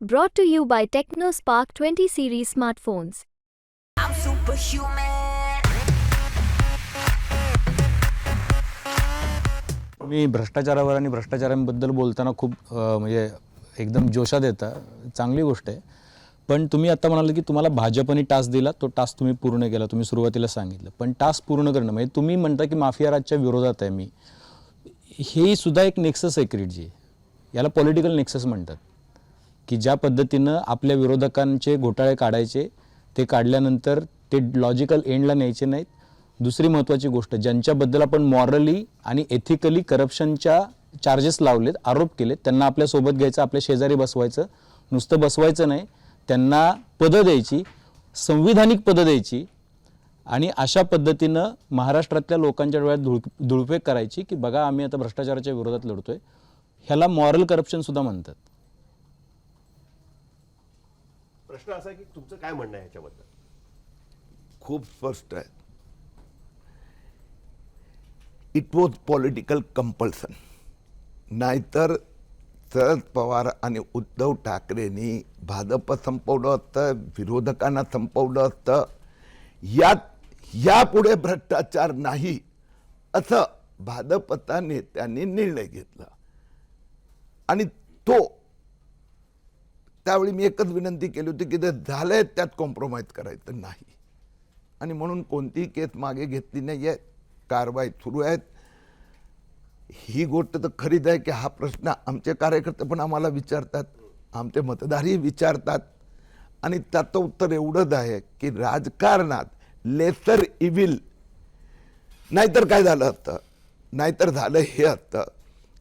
Brought to you by TechnoSpark 20 series smartphones. I'm superhuman. मी भ्रष्टाचारावर आणि भ्रष्टाचारांबद्दल बोलताना खूप अ, म्हणजे एकदम जोशात येता चांगली गोष्ट आहे. पण तुम्ही आता म्हणाले की तुम्हाला भाजपने टास्क दिला तो टास्क तुम्ही पूर्ण केला तुम्ही सुरुवातीला सांगितलं. पण टास्क पूर्ण करणं म्हणजे तुम्ही म्हणता की माफिया राजच्या विरोधात आहे मी. हे सुद्धा एक नेक्सस आहे क्रिएटजी याला पॉलिटिकल नेक्सस म्हणतात. की ज्या पद्धतीनं आपल्या विरोधकांचे घोटाळे काढायचे ते काढल्यानंतर ते लॉजिकल एंडला न्यायचे नाहीत. दुसरी महत्त्वाची गोष्ट ज्यांच्याबद्दल आपण मॉरली आणि एथिकली करप्शनच्या चार्जेस लावलेत आरोप केलेत त्यांना आपल्यासोबत घ्यायचं आपल्या शेजारी बसवायचं. नुसतं बसवायचं नाही त्यांना पदं द्यायची संविधानिक पदं द्यायची आणि अशा पद्धतीनं महाराष्ट्रातल्या लोकांच्या डोळ्यात धुळ धुळफेक करायची की बघा आम्ही आता भ्रष्टाचाराच्या विरोधात लढतोय. ह्याला मॉरल करप्शनसुद्धा म्हणतात. प्रश्न असा आहे की तुमचं काय म्हणणं आहे याच्याबद्दल? खूप स्पष्ट आहे. इट वॉज पॉलिटिकल कंपल्सन नाहीतर शरद पवार आणि उद्धव ठाकरेंनी भाजप संपवलं असतं विरोधकांना संपवलं असतं. यात यापुढे भ्रष्टाचार नाही असं भाजपचा नेत्यांनी निर्णय घेतला. आणि तो त्यावेळी मी एकच विनंती केली होती की ते आहे त्यात कॉम्प्रोमाइज करायचं नाही. आणि म्हणून कोणतीही केस मागे घेतली नाही आहे कारवाई सुरू आहेत. ही गोष्ट तर खरीच आहे की हा प्रश्न आमचे कार्यकर्ते पण आम्हाला विचारतात. आमचे मतदारही विचारतात. आणि त्याचं उत्तर एवढंच आहे की राजकारणात लेसर इव्हिल नाहीतर काय झालं असतं? नाहीतर झालं हे असतं.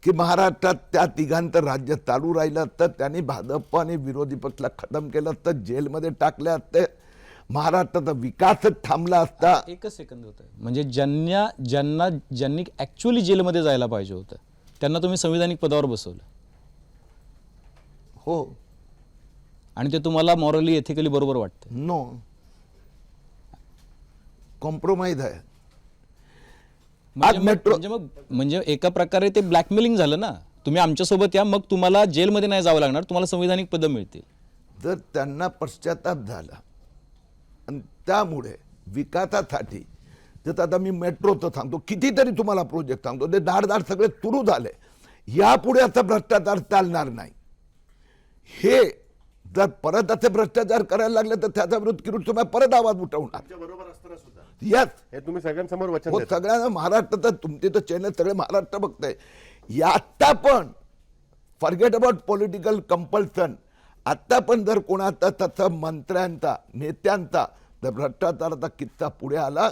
की महाराष्ट्रात त्या तिघांचं राज्य चालू राहिलं असतं त्यांनी भाजप आणि विरोधी पक्षला खतम केलं असतं जेलमध्ये टाकले असते महाराष्ट्राचा विकासच थांबला असता. एकच सेकंद होतं. म्हणजे ज्यांना ज्यांना ज्यांनी ॲक्च्युली जेलमध्ये जायला पाहिजे होतं त्यांना तुम्ही संविधानिक पदावर बसवलं. हो. आणि ते तुम्हाला मॉरली एथिकली बरोबर वाटतं. नो कॉम्प्रोमाइज आहे. आज metro- म्हणजे मग म्हणजे एका प्रकारे ते ब्लॅकमेलिंग झालं ना. तुम्ही आमच्यासोबत या मग तुम्हाला जेलमध्ये नाही जावं लागणार तुम्हाला संविधानिक पदं मिळतील. जर त्यांना पश्चाताप झाला आणि त्यामुळे विकासासाठी जर आता मी मेट्रोचं सांगतो कितीतरी तुम्हाला प्रोजेक्ट सांगतो ते दाड दाड सगळे सुरू झाले यापुढे आता भ्रष्टाचार चालणार नाही. हे जर परत असे भ्रष्टाचार करायला लागले तर त्याचा विरोध किरून तुम्ही परत आवाज उठवणार. यस हे तुम्ही सगळ्यांसमोर वचन हो. सगळ्यांना महाराष्ट्र तर तुमचे तर चॅनल सगळे महाराष्ट्र बघताय. या आत्ता पण फॉरगेट अबाउट पॉलिटिकल कंपल्सन आत्ता पण जर कोणाचा तसं मंत्र्यांचा नेत्यांचा जर भ्रष्टाचाराचा किस्सा पुढे आला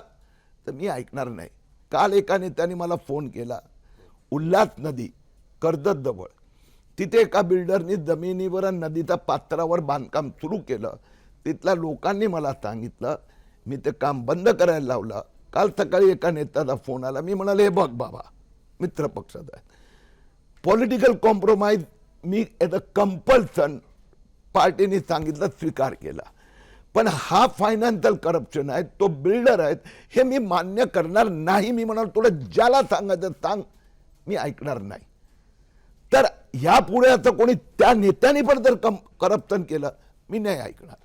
तर मी ऐकणार नाही. काल एका नेत्याने मला फोन केला. उल्हास नदी कर्जत जवळ. तिथे एका बिल्डरनी जमिनीवर आणि नदीच्या पात्रावर बांधकाम सुरू केलं. तिथल्या लोकांनी मला सांगितलं मी ते काम बंद करायला लावलं. काल सकाळी एका नेत्याचा फोन आला. मी म्हणाले हे बघ बाबा मित्र पक्षात आहे. पॉलिटिकल कॉम्प्रोमाइज मी एज अ कंपल्सन पार्टीने सांगितलं स्वीकार केला. पण हा फायनान्शियल करप्शन आहे तो बिल्डर आहेत हे मी मान्य करणार नाही. मी म्हणाल तुला ज्याला सांगायचं सांग. मी ऐकणार नाही. तर ह्यापुढे आता कोणी त्या नेत्याने पण जर कम करप्शन केलं मी नाही ऐकणार.